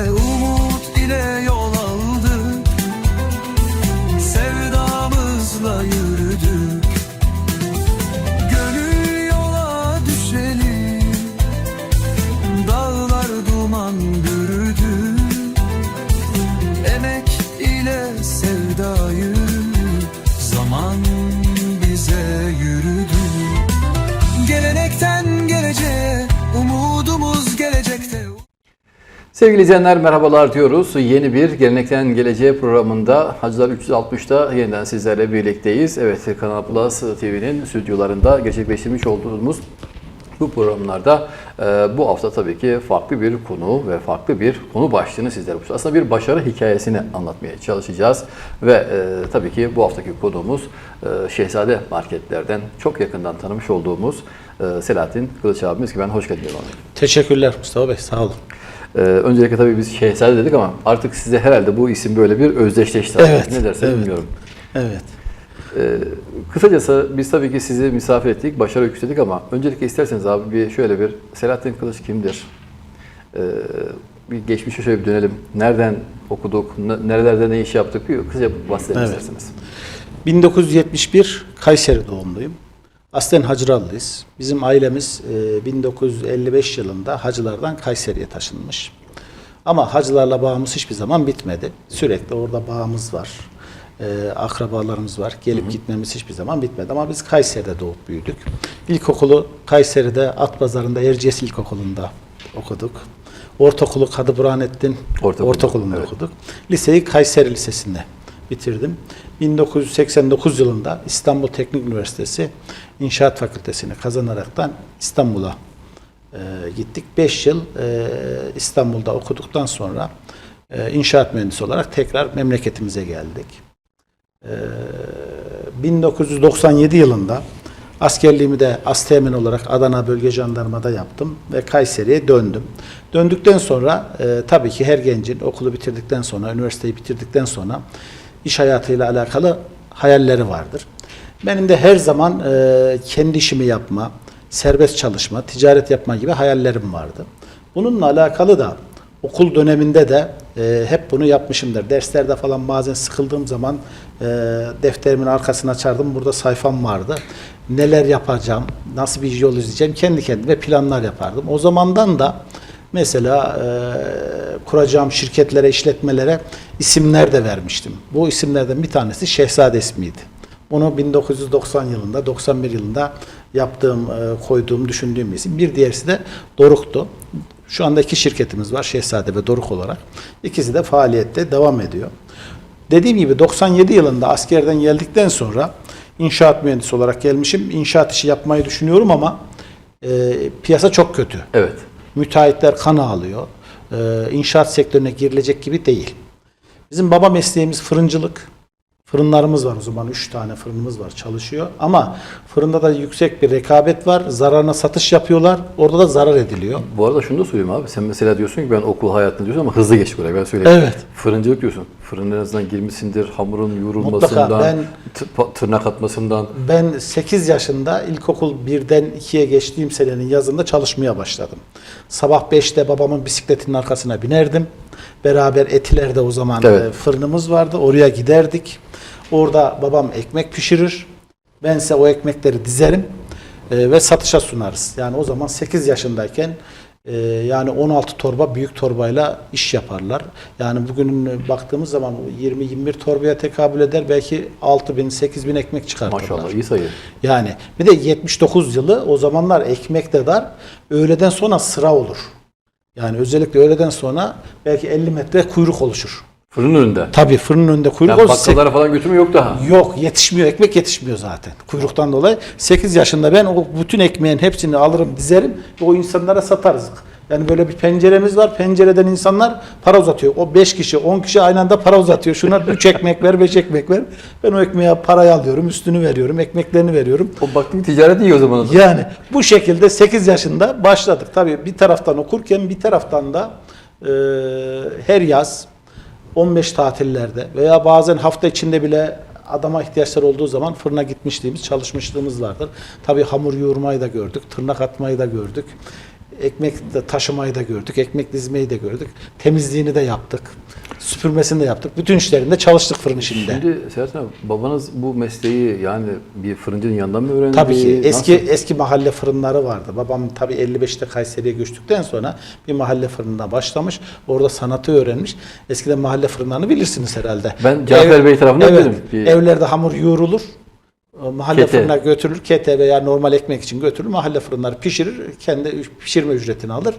umut ile Sevgili izleyenler merhabalar diyoruz. Yeni bir Gelenekten Geleceğe programında Hacılar 360'da yeniden sizlerle birlikteyiz. Evet Kanal Plus TV'nin stüdyolarında gerçekleştirmiş olduğumuz bu programlarda e, bu hafta tabii ki farklı bir konu ve farklı bir konu başlığını sizlere aslında bir başarı hikayesini anlatmaya çalışacağız ve e, tabii ki bu haftaki konuğumuz e, Şehzade Marketlerden çok yakından tanımış olduğumuz e, Selahattin Kılıç abimiz ki ben hoş geldin. Teşekkürler Mustafa Bey, sağ olun. Ee, öncelikle tabii biz Şehzade dedik ama artık size herhalde bu isim böyle bir özdeşleşti. Evet, Ne dersen evet. bilmiyorum. Evet. Ee, kısacası biz tabii ki sizi misafir ettik, başarı dedik ama öncelikle isterseniz abi bir şöyle bir Selahattin Kılıç kimdir? Ee, bir geçmişe şöyle bir dönelim. Nereden okuduk, ne- nerelerde ne iş yaptık bir kısaca bahsedelim Evet. isterseniz. 1971 Kayseri doğumluyum. Aslen Hacırallıyız. Bizim ailemiz e, 1955 yılında hacılardan Kayseri'ye taşınmış. Ama hacılarla bağımız hiçbir zaman bitmedi. Sürekli orada bağımız var. E, akrabalarımız var. Gelip gitmemiz hiçbir zaman bitmedi. Ama biz Kayseri'de doğup büyüdük. İlkokulu Kayseri'de Atpazarı'nda Erciyes İlkokulu'nda okuduk. Ortaokulu Kadı Burhanettin Ortaokulda, Ortaokulu'nda evet. okuduk. Liseyi Kayseri Lisesi'nde bitirdim. 1989 yılında İstanbul Teknik Üniversitesi İnşaat Fakültesini kazanaraktan İstanbul'a e, gittik. 5 yıl e, İstanbul'da okuduktan sonra e, inşaat mühendisi olarak tekrar memleketimize geldik. E, 1997 yılında askerliğimi de Asteğmen olarak Adana Bölge Jandarma'da yaptım ve Kayseri'ye döndüm. Döndükten sonra e, tabii ki her gencin okulu bitirdikten sonra, üniversiteyi bitirdikten sonra iş hayatıyla alakalı hayalleri vardır. Benim de her zaman e, kendi işimi yapma, serbest çalışma, ticaret yapma gibi hayallerim vardı. Bununla alakalı da okul döneminde de e, hep bunu yapmışımdır. Derslerde falan bazen sıkıldığım zaman e, defterimin arkasına açardım. Burada sayfam vardı. Neler yapacağım, nasıl bir yol izleyeceğim kendi kendime planlar yapardım. O zamandan da mesela e, kuracağım şirketlere, işletmelere isimler de vermiştim. Bu isimlerden bir tanesi Şehzade ismiydi. Bunu 1990 yılında, 91 yılında yaptığım, e, koyduğum, düşündüğüm bir isim. Bir diğerisi de Doruk'tu. Şu anda iki şirketimiz var Şehzade ve Doruk olarak. İkisi de faaliyette devam ediyor. Dediğim gibi 97 yılında askerden geldikten sonra inşaat mühendisi olarak gelmişim. İnşaat işi yapmayı düşünüyorum ama e, piyasa çok kötü. Evet. Müteahhitler kan ağlıyor. E, inşaat sektörüne girilecek gibi değil. Bizim baba mesleğimiz fırıncılık. Fırınlarımız var o zaman. Üç tane fırınımız var çalışıyor. Ama fırında da yüksek bir rekabet var. Zararına satış yapıyorlar. Orada da zarar ediliyor. Bu arada şunu da söyleyeyim abi. Sen mesela diyorsun ki ben okul hayatını diyorsun ama hızlı geç buraya. Ben söyleyeyim. Evet. Fırıncılık diyorsun. Fırın en azından girmişsindir. Hamurun yoğrulmasından. Ben- tırnak atmasından. Ben 8 yaşında ilkokul 1'den 2'ye geçtiğim senenin yazında çalışmaya başladım. Sabah 5'te babamın bisikletinin arkasına binerdim. Beraber Etiler'de o zaman Evet. e, fırınımız vardı. Oraya giderdik. Orada babam ekmek pişirir. Bense o ekmekleri dizerim e, ve satışa sunarız. Yani o zaman 8 yaşındayken e, yani 16 torba büyük torbayla iş yaparlar. Yani bugün baktığımız zaman 20-21 torbaya tekabül eder. Belki 6 bin, 8 bin ekmek çıkartırlar. Maşallah iyi sayı. Yani bir de 79 yılı o zamanlar ekmek de dar. Öğleden sonra sıra olur. Yani özellikle öğleden sonra belki 50 metre kuyruk oluşur. Fırının önünde. Tabii fırının önünde kuyruk olursa bakkallara falan götürme yok daha. yok yetişmiyor ekmek yetişmiyor zaten kuyruktan dolayı. 8 yaşında ben o bütün ekmeğin hepsini alırım dizerim ve o insanlara satarız. Yani böyle bir penceremiz var. Pencereden insanlar para uzatıyor. O 5 kişi, 10 kişi aynı anda para uzatıyor. Şuna 3 ekmek ver, 5 ekmek ver. Ben o ekmeğe parayı alıyorum, üstünü veriyorum, ekmeklerini veriyorum. O baktın ticaret iyi o zaman. Yani bu şekilde 8 yaşında başladık. Tabii bir taraftan okurken bir taraftan da e, her yaz 15 tatillerde veya bazen hafta içinde bile adama ihtiyaçlar olduğu zaman fırına gitmişliğimiz, çalışmışlığımız vardır. Tabii hamur yoğurmayı da gördük, tırnak atmayı da gördük. Ekmek de taşımayı da gördük, ekmek dizmeyi de gördük. Temizliğini de yaptık. Süpürmesini de yaptık. Bütün işlerinde çalıştık fırın işinde. Şimdi Serhat abi babanız bu mesleği yani bir fırıncının yanından mı öğrendi? Tabii ki eski Nasıl? eski mahalle fırınları vardı. Babam tabii 55'te Kayseri'ye göçtükten sonra bir mahalle fırınına başlamış. Orada sanatı öğrenmiş. Eskiden mahalle fırınlarını bilirsiniz herhalde. Ben Cafer Bey tarafından evet. Bir- Evlerde hamur yoğrulur. Mahalle Kete. fırına götürülür. Kete veya normal ekmek için götürülür. Mahalle fırınları pişirir. Kendi pişirme ücretini alır.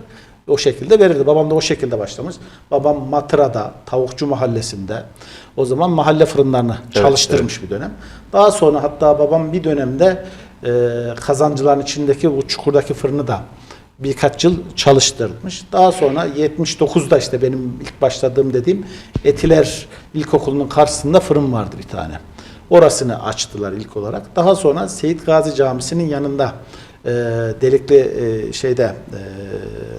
O şekilde verirdi. Babam da o şekilde başlamış. Babam Matıra'da, Tavukçu Mahallesi'nde o zaman mahalle fırınlarını çalıştırmış bir dönem. Daha sonra hatta babam bir dönemde e, kazancıların içindeki o çukurdaki fırını da birkaç yıl çalıştırmış. Daha sonra 79'da işte benim ilk başladığım dediğim Etiler İlkokulu'nun karşısında fırın vardı bir tane. Orasını açtılar ilk olarak. Daha sonra Seyit Gazi Camisi'nin yanında e, delikli e, şeyde e,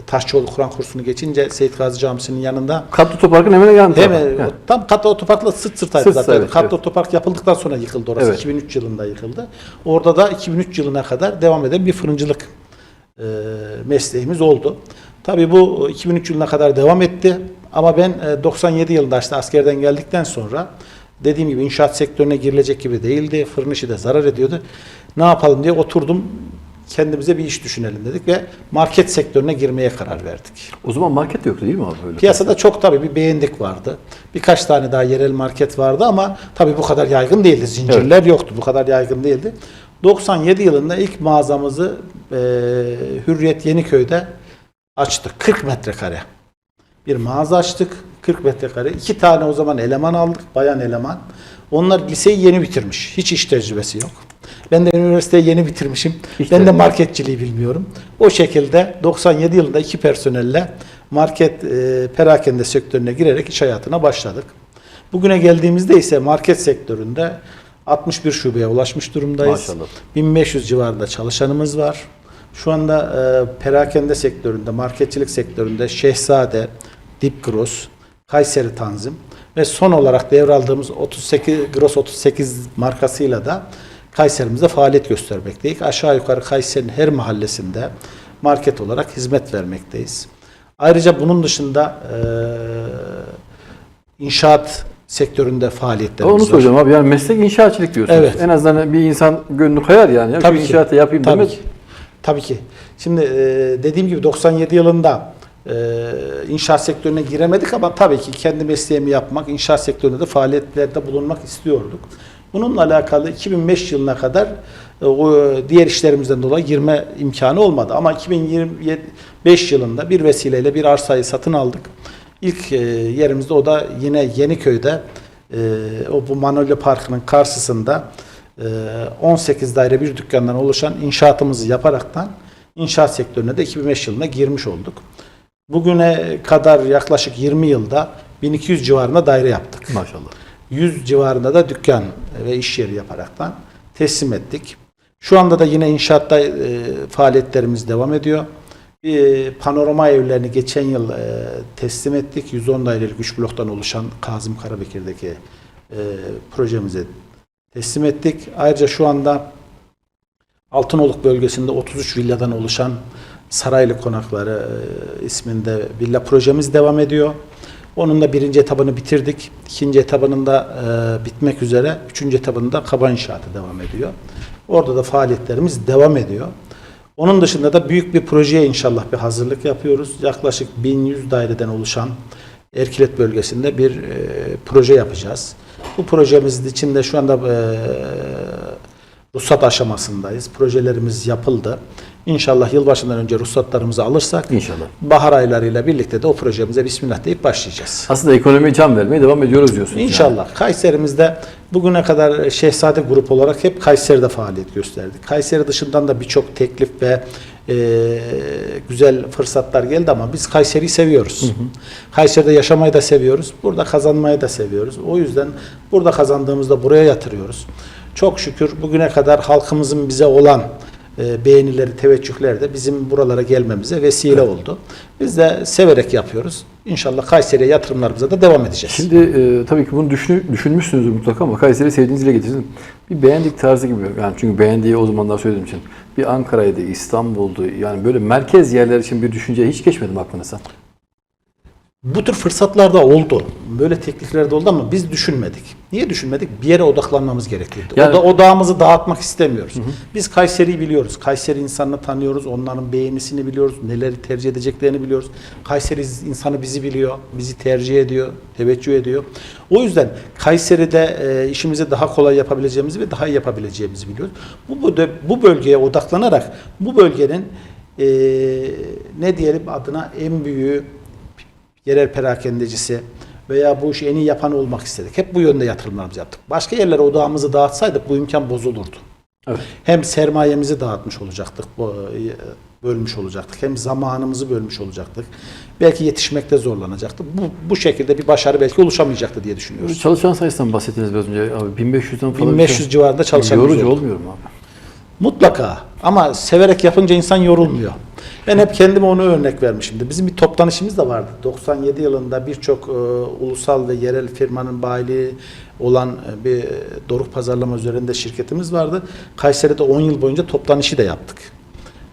Taşçıoğlu Kur'an kursunu geçince Seyit Gazi Camisi'nin yanında Katlı Topark'ın hemen yanında. Hemen Evet. tam katlı otoparkla sırt sırtaydı Sırt zaten. sırtaydı, katlı evet. otopark yapıldıktan sonra yıkıldı orası. Evet. 2003 yılında yıkıldı. Orada da 2003 yılına kadar devam eden bir fırıncılık e, mesleğimiz oldu. Tabii bu 2003 yılına kadar devam etti. Ama ben e, 97 yılında işte askerden geldikten sonra dediğim gibi inşaat sektörüne girilecek gibi değildi. Fırın işi de zarar ediyordu. Ne yapalım diye oturdum. Kendimize bir iş düşünelim dedik ve market sektörüne girmeye karar verdik. O zaman market de yoktu değil mi abi? Öyle Piyasada çok tabii bir beğendik vardı. Birkaç tane daha yerel market vardı ama tabii bu kadar yaygın değildi. Zincirler yoktu. Bu kadar yaygın değildi. 97 yılında ilk mağazamızı e, Hürriyet Yeniköy'de açtık. 40 metrekare. Bir mağaza açtık. 40 metrekare. İki tane o zaman eleman aldık. Bayan eleman. Onlar liseyi yeni bitirmiş. Hiç iş tecrübesi yok. Ben de üniversiteyi yeni bitirmişim. İşte. Ben de marketçiliği bilmiyorum. O şekilde 97 yılında iki personelle market e, perakende sektörüne girerek iş hayatına başladık. Bugüne geldiğimizde ise market sektöründe 61 şubeye ulaşmış durumdayız. Maşallah. 1500 civarında çalışanımız var. Şu anda e, perakende sektöründe, marketçilik sektöründe Şehzade, Dipgros, Kayseri Tanzim ve son olarak devraldığımız 38 Gros 38 markasıyla da Kayserimizde faaliyet göstermekteyiz. Aşağı yukarı Kayseri'nin her mahallesinde market olarak hizmet vermekteyiz. Ayrıca bunun dışında e, inşaat sektöründe faaliyetlerimiz Onu var. soracağım abi yani meslek inşaatçılık diyorsunuz. Evet. En azından bir insan gönlü kayar yani. Ya Tabii ki. inşaatı yapayım Tabii demek. ki. Tabii ki. Şimdi e, dediğim gibi 97 yılında e, inşaat sektörüne giremedik ama tabii ki kendi mesleğimi yapmak, inşaat sektöründe de faaliyetlerde bulunmak istiyorduk. Bununla alakalı 2005 yılına kadar e, o diğer işlerimizden dolayı girme imkanı olmadı. Ama 2025 yılında bir vesileyle bir arsayı satın aldık. İlk e, yerimizde o da yine Yeniköy'de e, o bu Manolya Parkı'nın karşısında e, 18 daire bir dükkandan oluşan inşaatımızı yaparaktan inşaat sektörüne de 2005 yılında girmiş olduk. Bugüne kadar yaklaşık 20 yılda 1200 civarında daire yaptık. Maşallah. 100 civarında da dükkan ve iş yeri yaparaktan teslim ettik. Şu anda da yine inşaatta e, faaliyetlerimiz devam ediyor. Bir panorama evlerini geçen yıl e, teslim ettik. 110 dairelik 3 bloktan oluşan Kazım Karabekir'deki e, projemizi teslim ettik. Ayrıca şu anda Altınoluk bölgesinde 33 villadan oluşan Saraylı Konakları e, isminde villa projemiz devam ediyor. Onun da birinci etabını bitirdik. İkinci etabının da e, bitmek üzere. Üçüncü etabının da kaba inşaatı devam ediyor. Orada da faaliyetlerimiz devam ediyor. Onun dışında da büyük bir projeye inşallah bir hazırlık yapıyoruz. Yaklaşık 1100 daireden oluşan Erkilet bölgesinde bir e, proje yapacağız. Bu projemizin içinde şu anda e, ruhsat aşamasındayız. Projelerimiz yapıldı. İnşallah yılbaşından önce ruhsatlarımızı alırsak İnşallah. bahar aylarıyla birlikte de o projemize bismillah deyip başlayacağız. Aslında ekonomiye can vermeye devam ediyoruz diyorsunuz. yani. İnşallah. Kayserimizde bugüne kadar Şehzade Grup olarak hep Kayseri'de faaliyet gösterdik. Kayseri dışından da birçok teklif ve e, güzel fırsatlar geldi ama biz Kayseri'yi seviyoruz. Kayseri'de yaşamayı da seviyoruz. Burada kazanmayı da seviyoruz. O yüzden burada kazandığımızda buraya yatırıyoruz. Çok şükür bugüne kadar halkımızın bize olan e, beğenileri, teveccühler de bizim buralara gelmemize vesile oldu. Biz de severek yapıyoruz. İnşallah Kayseri'ye yatırımlarımıza da devam edeceğiz. Şimdi e, tabii ki bunu düşün, düşünmüşsünüzdür mutlaka ama Kayseri'yi sevdiğiniz ile getirdin. Bir beğendik tarzı gibi. Yani çünkü beğendiği o zamanlar söylediğim için. Bir Ankara'ydı, İstanbul'du. Yani böyle merkez yerler için bir düşünce hiç geçmedi mi aklınıza? Bu tür fırsatlar da oldu. Böyle teklifler de oldu ama biz düşünmedik. Niye düşünmedik? Bir yere odaklanmamız gerekiyordu. Yani- O da odağımızı dağıtmak istemiyoruz. Biz Kayseri'yi biliyoruz. Kayseri insanını tanıyoruz. Onların beğenisini biliyoruz. Neleri tercih edeceklerini biliyoruz. Kayseri insanı bizi biliyor. Bizi tercih ediyor. Teveccüh ediyor. O yüzden Kayseri'de e, işimizi daha kolay yapabileceğimizi ve daha iyi yapabileceğimizi biliyoruz. Bu, bu, bu bölgeye odaklanarak bu bölgenin e, ne diyelim adına en büyüğü yerel perakendecisi veya bu işi en iyi yapan olmak istedik. Hep bu yönde yatırımlarımızı yaptık. Başka yerlere odağımızı dağıtsaydık bu imkan bozulurdu. Evet. Hem sermayemizi dağıtmış olacaktık, bu- bölmüş olacaktık. Hem zamanımızı bölmüş olacaktık. Belki yetişmekte zorlanacaktık. Bu, bu şekilde bir başarı belki oluşamayacaktı diye düşünüyoruz. Çalışan sayısından bahsettiniz biraz önce. Abi 1500'den falan. 1500 civarında çalışan Yorucu olmuyor mu abi? Mutlaka ama severek yapınca insan yorulmuyor. Ben hep kendime onu örnek vermişimdir. Bizim bir toplanışımız da vardı. 97 yılında birçok e, ulusal ve yerel firmanın bayiliği olan e, bir doruk pazarlama üzerinde şirketimiz vardı. Kayseri'de 10 yıl boyunca toplanışı da yaptık.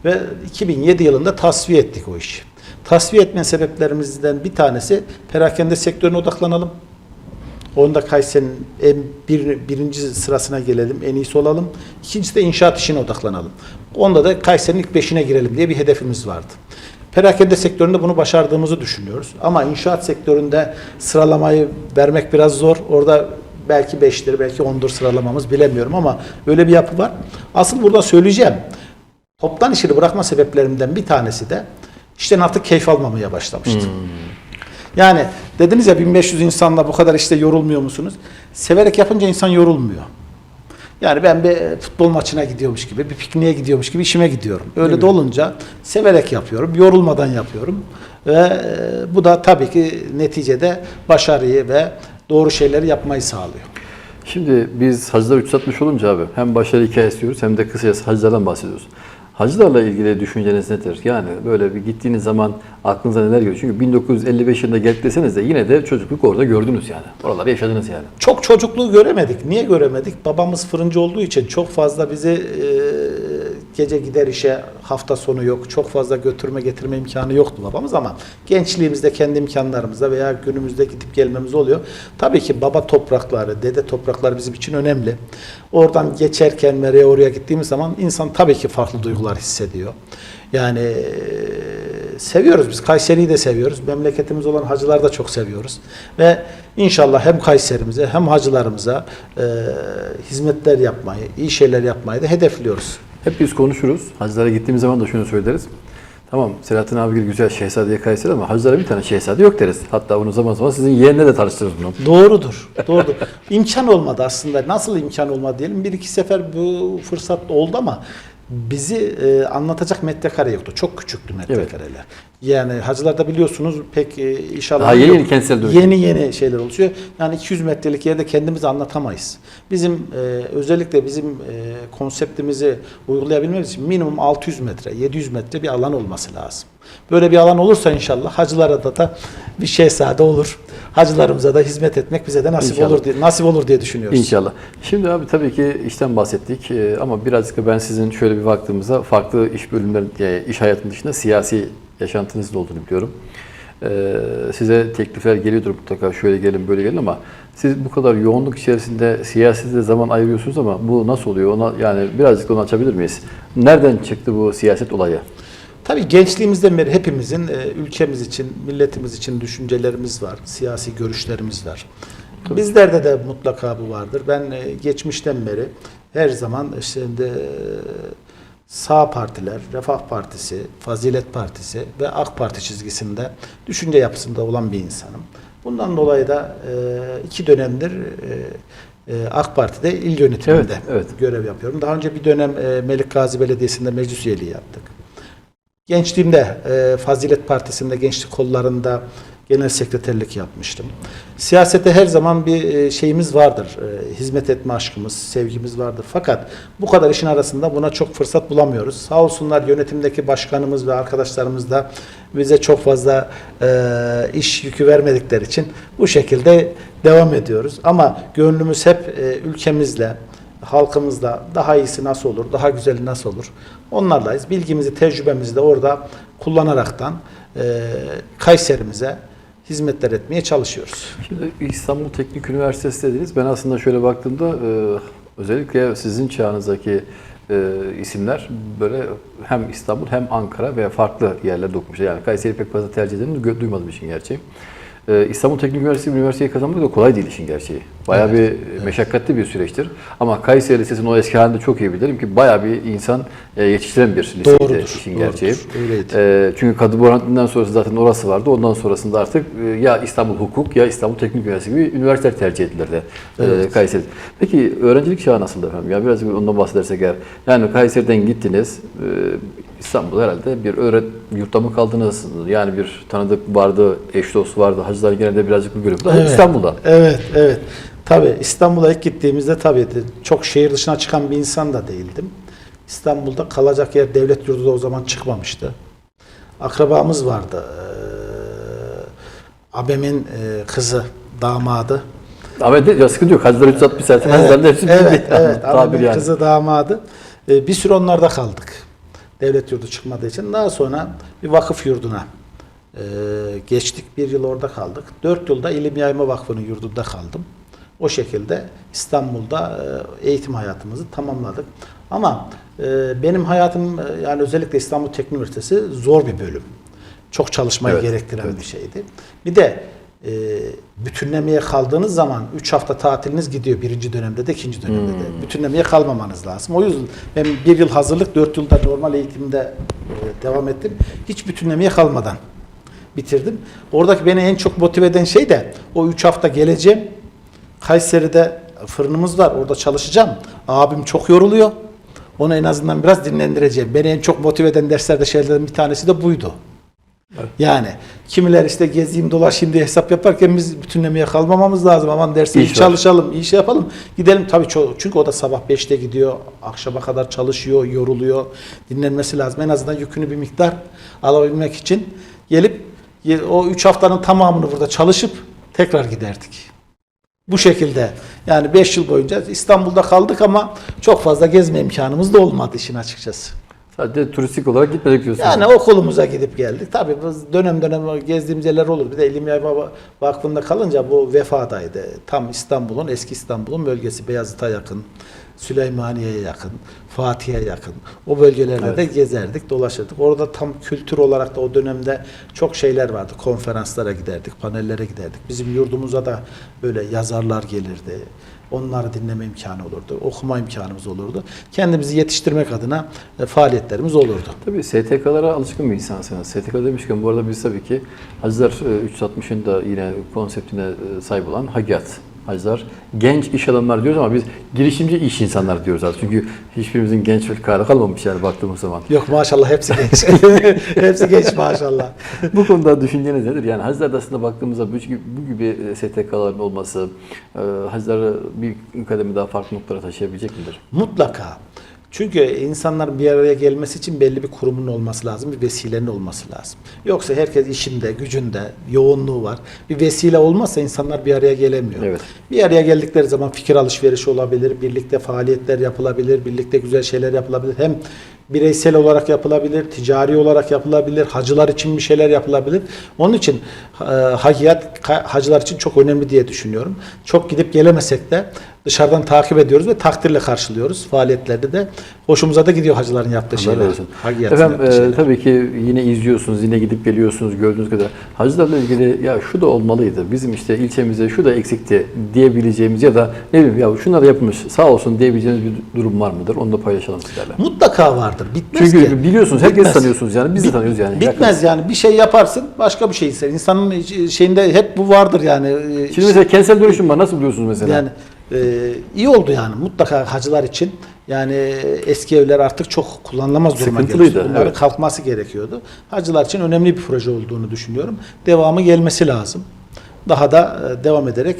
Ve 2007 yılında tasfiye ettik o işi. Tasfiye etme sebeplerimizden bir tanesi perakende sektörüne odaklanalım. Onda Kayseri'nin en bir, birinci sırasına gelelim, en iyisi olalım. İkincisi de inşaat işine odaklanalım. Onda da Kayseri'nin ilk beşine girelim diye bir hedefimiz vardı. Perakende sektöründe bunu başardığımızı düşünüyoruz. Ama inşaat sektöründe sıralamayı vermek biraz zor. Orada belki 5'tir, belki 10'dur sıralamamız bilemiyorum ama öyle bir yapı var. Asıl burada söyleyeceğim. Toptan işini bırakma sebeplerimden bir tanesi de işten artık keyif almamaya başlamıştım. Yani dediniz ya 1500 insanla bu kadar işte yorulmuyor musunuz? Severek yapınca insan yorulmuyor. Yani ben bir futbol maçına gidiyormuş gibi, bir pikniğe gidiyormuş gibi işime gidiyorum. Öyle de olunca severek yapıyorum, yorulmadan yapıyorum. Ve e, bu da tabii ki neticede başarıyı ve doğru şeyleri yapmayı sağlıyor. Şimdi biz hacılar 360 olunca abi hem başarı hikayesi diyoruz hem de kısacası hacılardan bahsediyoruz. Hacılarla ilgili düşünceniz nedir? Yani böyle bir gittiğiniz zaman aklınıza neler geliyor? Çünkü 1955 yılında geldik deseniz de yine de çocukluk orada gördünüz yani. Oraları yaşadınız yani. Çok çocukluğu göremedik. Niye göremedik? Babamız fırıncı olduğu için çok fazla bizi e, gece gider işe hafta sonu yok. Çok fazla götürme getirme imkanı yoktu babamız ama gençliğimizde kendi imkanlarımızda veya günümüzde gidip gelmemiz oluyor. Tabii ki baba toprakları, dede toprakları bizim için önemli. Oradan geçerken nereye oraya gittiğimiz zaman insan tabii ki farklı duygular hissediyor. Yani seviyoruz biz. Kayseri'yi de seviyoruz. Memleketimiz olan hacılar da çok seviyoruz. Ve inşallah hem Kayserimize hem hacılarımıza e, hizmetler yapmayı, iyi şeyler yapmayı da hedefliyoruz. Hep biz konuşuruz. Hacılara gittiğimiz zaman da şunu söyleriz. Tamam Selahattin abi güzel şehzadeye Kayseri ama hacılara bir tane şehzade yok deriz. Hatta onu zaman zaman sizin yeğenine de tanıştırırız bunu. Doğrudur. Doğrudur. İmkan olmadı aslında. Nasıl imkan olmadı diyelim. Bir iki sefer bu fırsat oldu ama bizi e, anlatacak metrekare yoktu. Çok küçüktü metrekareler. Yani hacılarda biliyorsunuz pek e, inşallah Daha yeni yok. yeni kentsel dönüşüm. Yeni yeni şeyler oluşuyor. Yani 200 metrelik yerde kendimizi anlatamayız. Bizim e, özellikle bizim e, konseptimizi uygulayabilmemiz için minimum 600 metre, 700 metre bir alan olması lazım. Böyle bir alan olursa inşallah hacılara da, da bir şehzade olur. Hacılarımıza da hizmet etmek bize de nasip İnşallah. olur diye nasip olur diye düşünüyoruz. İnşallah. Şimdi abi tabii ki işten bahsettik Ee, ama birazcık da ben sizin şöyle bir baktığımızda farklı iş bölümleri, e, iş hayatının dışında siyasi yaşantınız da olduğunu biliyorum. Ee, size teklifler geliyordur mutlaka şöyle gelin böyle gelin ama siz bu kadar yoğunluk içerisinde siyasete zaman ayırıyorsunuz ama bu nasıl oluyor? Ona yani birazcık da onu açabilir miyiz? Nereden çıktı bu siyaset olayı? Tabii gençliğimizden beri hepimizin e, ülkemiz için, milletimiz için düşüncelerimiz var, siyasi görüşlerimiz var. Bizlerde de mutlaka bu vardır. Ben e, geçmişten beri her zaman şimdi e, sağ partiler, Refah Partisi, Fazilet Partisi ve AK Parti çizgisinde düşünce yapısında olan bir insanım. Bundan dolayı da e, iki dönemdir e, e, AK Parti'de il yönetiminde Evet, evet. görev yapıyorum. Daha önce bir dönem e, Melik Gazi Belediyesi'nde meclis üyeliği yaptık. Gençliğimde e, Fazilet Partisi'nde gençlik kollarında genel sekreterlik yapmıştım. Siyasete her zaman bir e, şeyimiz vardır. E, hizmet etme aşkımız, sevgimiz vardır. Fakat bu kadar işin arasında buna çok fırsat bulamıyoruz. Sağ olsunlar yönetimdeki başkanımız ve arkadaşlarımız da bize çok fazla e, iş yükü vermedikleri için bu şekilde devam ediyoruz. Ama gönlümüz hep ülkemizle, halkımızla daha iyisi nasıl olur, daha güzeli nasıl olur onlarlayız. Bilgimizi, tecrübemizi de orada kullanaraktan Kayserimize hizmetler etmeye çalışıyoruz. Şimdi İstanbul Teknik Üniversitesi dediniz. Ben aslında şöyle baktığımda e, özellikle sizin çağınızdaki e, isimler böyle hem İstanbul hem Ankara ve farklı yerlerde okumuşlar. Yani Kayseri pek fazla tercih edildiğini duymadım işin gerçeği. E, İstanbul Teknik Üniversitesi üniversiteyi kazanmak da kolay değil işin gerçeği. Bayağı bir meşakkatli bir süreçtir. Ama Kayseri Lisesi'nin o eski halinde çok iyi bilirim ki bayağı bir insan e, yetiştiren bir liseydi Doğrudur, işin doğrudur. gerçeği. Öyleydi. E, çünkü Kadı Borantı'ndan sonrası zaten orası vardı. Ondan sonrasında artık e, ya İstanbul Hukuk ya İstanbul Teknik Üniversitesi gibi üniversiteler tercih edilirdi e, Kayseri. Peki öğrencilik çağı nasıldı efendim? Ya biraz ondan bahsedersek eğer. Yani Kayseri'den gittiniz. E, İstanbul'da herhalde bir öğret yurtta mı kaldınız? Yani bir tanıdık vardı, eş dost vardı. Hacılar genelde birazcık bu görüp Evet. İstanbul'da. Evet, evet. Tabii İstanbul'a ilk gittiğimizde tabii de çok şehir dışına çıkan bir insan da değildim. İstanbul'da kalacak yer devlet yurdu da o zaman çıkmamıştı. Akrabamız vardı. Ee, abemin e, kızı, damadı. Ama de, sıkıntı yok. Hacılar 360 zaten. Hacılar da hepsi evet, evet. tabir Abimin yani. kızı, damadı. Ee, bir süre onlarda kaldık. Devlet yurdu çıkmadığı için. Daha sonra bir vakıf yurduna e, geçtik. Bir yıl orada kaldık. Dört yılda İlim Yayma Vakfı'nın yurdunda kaldım. O şekilde İstanbul'da e, eğitim hayatımızı tamamladık. Ama e, benim hayatım e, yani özellikle İstanbul Teknik Üniversitesi zor bir bölüm. Çok çalışmayı Evet, gerektiren evet. bir şeydi. Bir de e, bütünlemeye kaldığınız zaman 3 hafta tatiliniz gidiyor birinci dönemde de ikinci dönemde de. Bütünlemeye kalmamanız lazım. O yüzden ben bir yıl hazırlık, 4 yılda normal eğitimde e, devam ettim. Hiç bütünlemeye kalmadan bitirdim. Oradaki beni en çok motive eden şey de o 3 hafta geleceğim. Kayseri'de fırınımız var. Orada çalışacağım. Abim çok yoruluyor. Onu en azından biraz dinlendireceğim. Beni en çok motive eden derslerde şeylerden bir tanesi de buydu. Yani kimiler işte gezeyim dolaşayım diye hesap yaparken biz bütünlemeye kalmamamız lazım. Aman derse İş iyi çalışalım, iyi şey yapalım. Gidelim tabii ço- çünkü o da sabah 5'te gidiyor, akşama kadar çalışıyor, yoruluyor. Dinlenmesi lazım. En azından yükünü bir miktar alabilmek için gelip o 3 haftanın tamamını burada çalışıp tekrar giderdik. Bu şekilde yani 5 yıl boyunca İstanbul'da kaldık ama çok fazla gezme imkanımız da olmadı işin açıkçası. Sadece turistik olarak gitmedik diyorsunuz. Yani okulumuza gidip geldik. Tabii biz dönem dönem gezdiğimiz yerler olur. Bir de İlim Yayma Vakfı'nda kalınca bu Vefa'daydı. Tam İstanbul'un, eski İstanbul'un bölgesi Beyazıt'a yakın, Süleymaniye'ye yakın, Fatih'e yakın. O bölgelerde de gezerdik, dolaşırdık. Orada tam kültür olarak da o dönemde çok şeyler vardı. Konferanslara giderdik, panellere giderdik. Bizim yurdumuza da böyle yazarlar gelirdi. Onları dinleme imkanı olurdu, okuma imkanımız olurdu. Kendimizi yetiştirmek adına e, faaliyetlerimiz olurdu. Tabii STK'lara alışkın bir insansınız. STK demişken bu arada biz tabii ki Hacılar e, 360'ın da yine konseptine e, sahip olan Hagiat. Hacılar genç iş adamlar diyoruz ama biz girişimci iş insanlar diyoruz aslında. Çünkü hiçbirimizin genç ve kârı kalmamış yani baktığımız zaman. Yok maşallah hepsi genç. hepsi genç maşallah. bu konuda düşünceniz nedir? Yani Hacılar'da aslında baktığımızda bu gibi, bu gibi STK'ların olması e, Hacılar'ı bir kademe daha farklı noktalara taşıyabilecek midir? Mutlaka. Çünkü insanların bir araya gelmesi için belli bir kurumun olması lazım, bir vesilenin olması lazım. Yoksa herkes işinde, gücünde, yoğunluğu var. Bir vesile olmazsa insanlar bir araya gelemiyor. Evet. Bir araya geldikleri zaman fikir alışverişi olabilir, birlikte faaliyetler yapılabilir, birlikte güzel şeyler yapılabilir. Hem bireysel olarak yapılabilir, ticari olarak yapılabilir, hacılar için bir şeyler yapılabilir. Onun için e, haciyat ka- hacılar için çok önemli diye düşünüyorum. Çok gidip gelemesek de dışarıdan takip ediyoruz ve takdirle karşılıyoruz faaliyetlerde de. Hoşumuza da gidiyor hacıların yaptığı Allah şeyler. olsun. Efendim yaptığı e, şeyler. tabii ki yine izliyorsunuz, yine gidip geliyorsunuz gördüğünüz kadar. Hacılarla ilgili ya şu da olmalıydı, bizim işte ilçemizde şu da eksikti diyebileceğimiz ya da ne bileyim ya şunlar da yapılmış sağ olsun diyebileceğimiz bir durum var mıdır? Onu da paylaşalım sizlerle. Mutlaka vardır. Bitmez Çünkü ki. biliyorsunuz, herkes Bitmez. tanıyorsunuz yani, biz de tanıyoruz yani. Bitmez yani. Bir şey yaparsın, başka bir şey ister. İnsanın şeyinde hep bu vardır yani. Şimdi mesela kentsel dönüşüm var, nasıl biliyorsunuz mesela? Yani e, iyi oldu yani mutlaka hacılar için. Yani eski evler artık çok kullanılamaz duruma geldi. Bunların evet. kalkması gerekiyordu. Hacılar için önemli bir proje olduğunu düşünüyorum. Devamı gelmesi lazım. Daha da e, devam ederek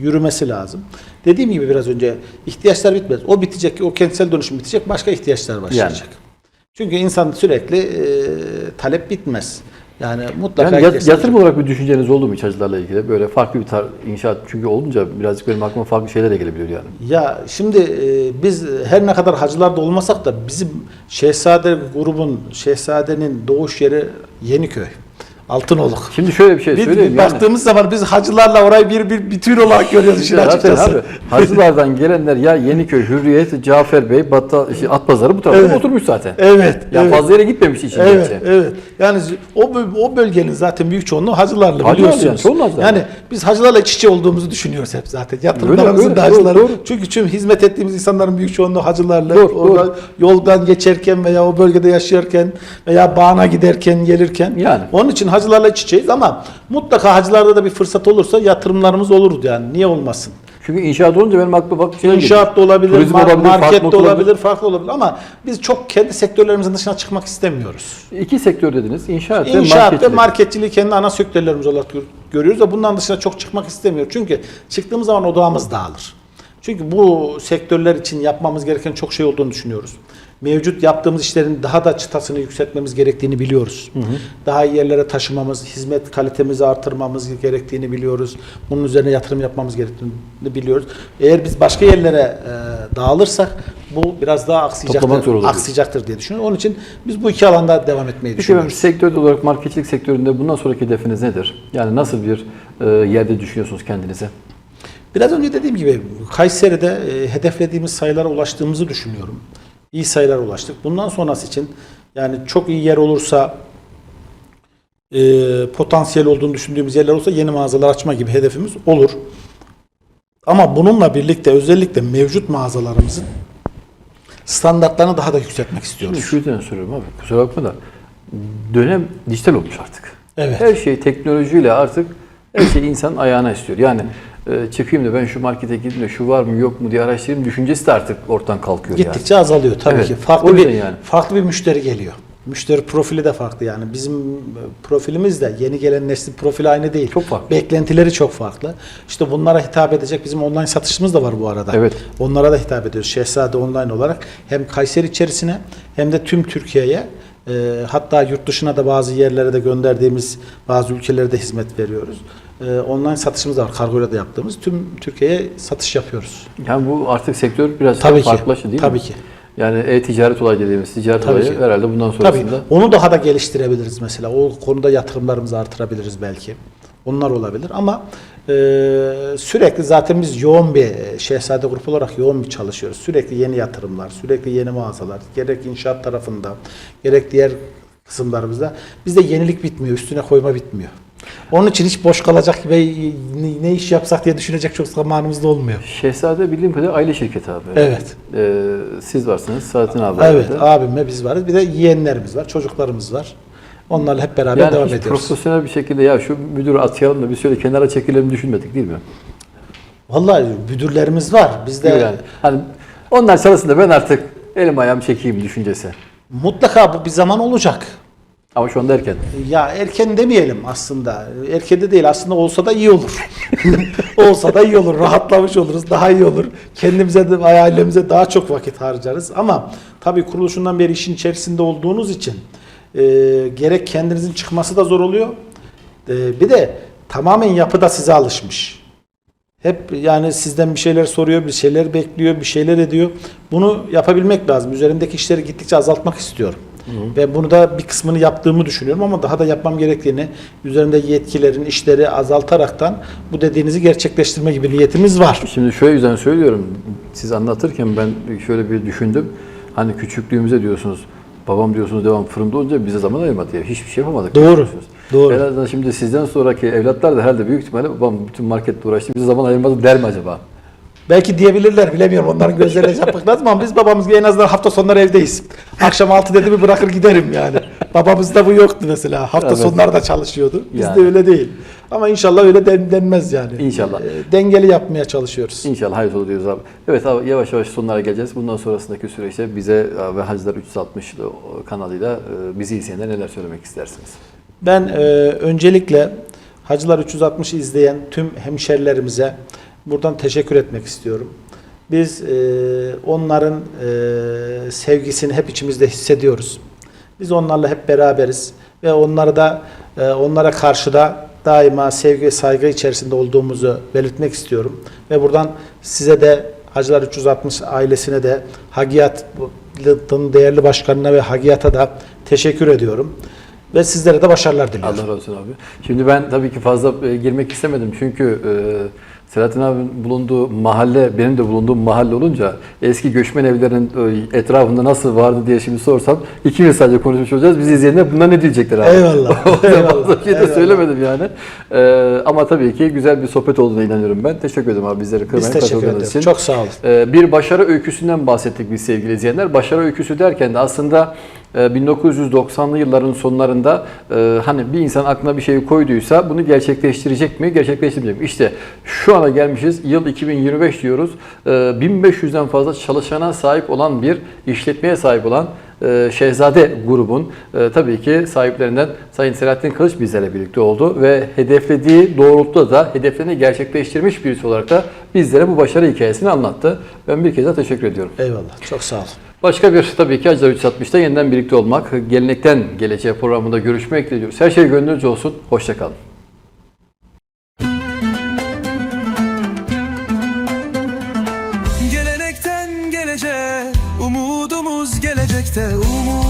yürümesi lazım. Dediğim gibi biraz önce ihtiyaçlar bitmez. O bitecek, o kentsel dönüşüm bitecek, başka ihtiyaçlar başlayacak. Çünkü insan sürekli e, talep bitmez. Yani mutlaka Yani yat- yatırım olarak bir düşünceniz oldu mu hacılarla ilgili? Böyle farklı bir tar- inşaat çünkü olunca birazcık benim aklıma farklı şeyler de gelebiliyor yani. Ya şimdi e, biz her ne kadar hacılarda olmasak da bizim Şehzade grubun, Şehzade'nin doğuş yeri Yeniköy. Altınoluk. Şimdi şöyle bir şey söyleyeyim biz yani. baktığımız zaman biz hacılarla orayı bir, bir bütün olarak görüyoruz işin açıkçası. abi, Hacılardan gelenler ya Yeniköy, Hürriyet, Cafer Bey, Battal, şey, Atpazarı bu tarafa Evet. oturmuş zaten. Evet. Ya evet. fazla yere gitmemiş için Evet, gerçi. evet. Yani o o bölgenin zaten büyük çoğunluğu hacılarla Hacılar biliyorsunuz. yani, çoğunluğu. Yani biz hacılarla iç içe olduğumuzu düşünüyoruz hep zaten. Yatırımlarımızın da doğru, hacıları. doğru. Çünkü tüm hizmet ettiğimiz insanların büyük çoğunluğu hacılarla. Doğru, Orada doğru. yoldan geçerken veya o bölgede yaşarken veya bağına giderken gelirken. Yani. Onun için hacılarla iç içeyiz ama mutlaka hacılarda da bir fırsat olursa yatırımlarımız olur yani. Niye olmasın? Çünkü inşaat olunca benim aklıma bak şeyler İnşaat da olabilir, Turizm mar- olabilir, market farklı de olabilir. olabilir, farklı olabilir ama biz çok kendi sektörlerimizin dışına çıkmak istemiyoruz. İki sektör dediniz. İnşaat, ve İnşaat ve marketçilik. marketçiliği kendi ana sektörlerimiz olarak gör- görüyoruz da bundan dışına çok çıkmak istemiyor. Çünkü çıktığımız zaman odağımız dağılır. Çünkü bu sektörler için yapmamız gereken çok şey olduğunu düşünüyoruz. Mevcut yaptığımız işlerin daha da çıtasını yükseltmemiz gerektiğini biliyoruz. Daha iyi yerlere taşımamız, hizmet kalitemizi artırmamız gerektiğini biliyoruz. Bunun üzerine yatırım yapmamız gerektiğini biliyoruz. Eğer biz başka yerlere e, dağılırsak bu biraz daha aksayacaktır, aksayacaktır diye düşünüyorum. Onun için biz bu iki alanda devam etmeyi Peki düşünüyoruz. sektör olarak marketçilik sektöründe bundan sonraki hedefiniz nedir? Yani nasıl bir e, yerde düşünüyorsunuz kendinize? Biraz önce dediğim gibi Kayseri'de e, hedeflediğimiz sayılara ulaştığımızı düşünüyorum. İyi sayılara ulaştık. Bundan sonrası için yani çok iyi yer olursa e, potansiyel olduğunu düşündüğümüz yerler olsa yeni mağazalar açma gibi hedefimiz olur. Ama bununla birlikte özellikle mevcut mağazalarımızın standartlarını daha da yükseltmek istiyoruz. Şimdi şu yüzden soruyorum abi. Kusura bakma da dönem dijital olmuş artık. Evet. Her şey teknolojiyle artık her şey insan ayağına istiyor. Yani e, çıkayım da ben şu markete gideyim de şu var mı yok mu diye araştırayım düşüncesi de artık ortadan kalkıyor yani. Gittikçe azalıyor tabii Evet. ki. Farklı bir yani. farklı bir müşteri geliyor. Müşteri profili de farklı yani. Bizim e, profilimiz de yeni gelen neslin profili aynı değil. Çok farklı. Beklentileri çok farklı. İşte bunlara hitap edecek bizim online satışımız da var bu arada. Evet. Onlara da hitap ediyoruz. Şehzade online olarak hem Kayseri içerisine hem de tüm Türkiye'ye e, hatta yurt dışına da bazı yerlere de gönderdiğimiz bazı ülkelere de hizmet veriyoruz. E, online satışımız da var. Kargoyla da yaptığımız. Tüm Türkiye'ye satış yapıyoruz. Yani bu artık sektör biraz Tabii ki. farklılaştı değil Tabii mi? ki. Yani e-ticaret olayı dediğimiz ticaret Tabii olayı ki. herhalde bundan Tabii. sonrasında Onu daha da geliştirebiliriz mesela. O konuda yatırımlarımızı artırabiliriz belki. Onlar olabilir ama e, sürekli zaten biz yoğun bir e, Şehzade Grup olarak yoğun bir çalışıyoruz. Sürekli yeni yatırımlar, sürekli yeni mağazalar, gerek inşaat tarafında, gerek diğer kısımlarımızda bizde yenilik bitmiyor, üstüne koyma bitmiyor. Onun için hiç boş kalacak gibi ne, iş yapsak diye düşünecek çok zamanımız da olmuyor. Şehzade bildiğim kadarıyla aile şirketi abi. Evet. Ee, siz varsınız, Saadettin abi. Evet, de. abimle biz varız. Bir de yeğenlerimiz var, çocuklarımız var. Onlarla hep beraber Yani devam ediyoruz. profesyonel bir şekilde ya şu müdürü atayalım da bir şöyle kenara çekilelim düşünmedik değil mi? Vallahi müdürlerimiz var. Bizde Yani hani onlar çalışsın da ben artık elim ayağım çekeyim düşüncesi. Mutlaka bu bir zaman olacak. Ama şu anda erken. Ya erken demeyelim aslında. Erken de değil aslında olsa da iyi olur. olsa da iyi olur. Rahatlamış oluruz. Daha iyi olur. Kendimize de ailemize daha çok vakit harcarız. Ama tabii kuruluşundan beri işin içerisinde olduğunuz için e, gerek kendinizin çıkması da zor oluyor. E, bir de tamamen yapı da size alışmış. Hep yani sizden bir şeyler soruyor, bir şeyler bekliyor, bir şeyler ediyor. Bunu yapabilmek lazım. Üzerimdeki işleri gittikçe azaltmak istiyorum. Ve bunu da bir kısmını yaptığımı düşünüyorum ama daha da yapmam gerektiğini, üzerimde yetkilerin, işleri azaltaraktan bu dediğinizi gerçekleştirme gibi niyetimiz var. Şimdi şöyle yüzden söylüyorum. Siz anlatırken ben şöyle bir düşündüm. Hani küçüklüğümüze diyorsunuz. Babam diyorsunuz devam fırında olunca bize zaman ayırmadı. Ya. Hiçbir şey yapamadık. Doğru, diyorsunuz. Doğru. En azından şimdi sizden sonraki evlatlar da herhalde büyük ihtimalle babam bütün marketle uğraştı. Bize zaman ayırmadı der mi acaba? Belki diyebilirler bilemiyorum onların gözlerine çarpmak lazım ama biz babamız en azından hafta sonları evdeyiz. Akşam 6 dedi mi bırakır giderim yani. Babamızda bu yoktu mesela. Hafta Evet. sonları da çalışıyordu. Bizde Yani. öyle değil. Ama inşallah öyle den- denmez yani. İnşallah. Ee, dengeli yapmaya çalışıyoruz. İnşallah hayırlı olur diyoruz abi. Evet abi yavaş yavaş sonlara geleceğiz. Bundan sonrasındaki süreçte bize e, ve Hacılar 360 kanalıyla e, bizi izleyenler neler söylemek istersiniz? Ben e, öncelikle Hacılar 360 izleyen tüm hemşerilerimize buradan teşekkür etmek istiyorum. Biz e, onların e, sevgisini hep içimizde hissediyoruz. Biz onlarla hep beraberiz ve onları da e, onlara karşı da daima sevgi ve saygı içerisinde olduğumuzu belirtmek istiyorum. Ve buradan size de Hacılar 360 ailesine de Hagiyat'ın değerli başkanına ve Hagiyat'a da teşekkür ediyorum. Ve sizlere de başarılar diliyorum. Allah razı olsun abi. Şimdi ben tabii ki fazla e, girmek istemedim çünkü e, Selahattin abinin bulunduğu mahalle benim de bulunduğum mahalle olunca eski göçmen evlerinin e, etrafında nasıl vardı diye şimdi sorsam ikimiz sadece konuşmuş olacağız. Bizi izleyenler bunlar ne diyecekler abi? Eyvallah, o yüzden eyvallah, fazla şey de eyvallah. söylemedim yani. E, ama tabii ki güzel bir sohbet olduğuna inanıyorum ben. Teşekkür ederim abi bizleri Biz kırmayıp teşekkür katıldığınız ederiz. için. Çok sağ olun. Ee, Bir başarı öyküsünden bahsettik biz sevgili izleyenler. Başarı öyküsü derken de aslında e, 1990'lı yılların sonlarında e, hani bir insan aklına bir şey koyduysa bunu gerçekleştirecek mi, gerçekleştirmeyecek mi? İşte şu ana gelmişiz. Yıl 2025 diyoruz. E, 1500'den fazla çalışana sahip olan bir işletmeye sahip olan e, Şehzade grubun e, tabii ki sahiplerinden Sayın Selahattin Kılıç bizlerle birlikte oldu ve hedeflediği doğrultuda da hedeflerini gerçekleştirmiş birisi olarak da bizlere bu başarı hikayesini anlattı. Ben bir kez daha teşekkür ediyorum. Eyvallah. Çok sağ olun. Başka bir tabii ki Acılar 360'ta yeniden birlikte olmak, gelenekten geleceğe programında görüşmek diliyoruz. Her şey gönlünüzce olsun. Hoşçakalın. Gelenekten geleceğe Umudumuz gelecekte yol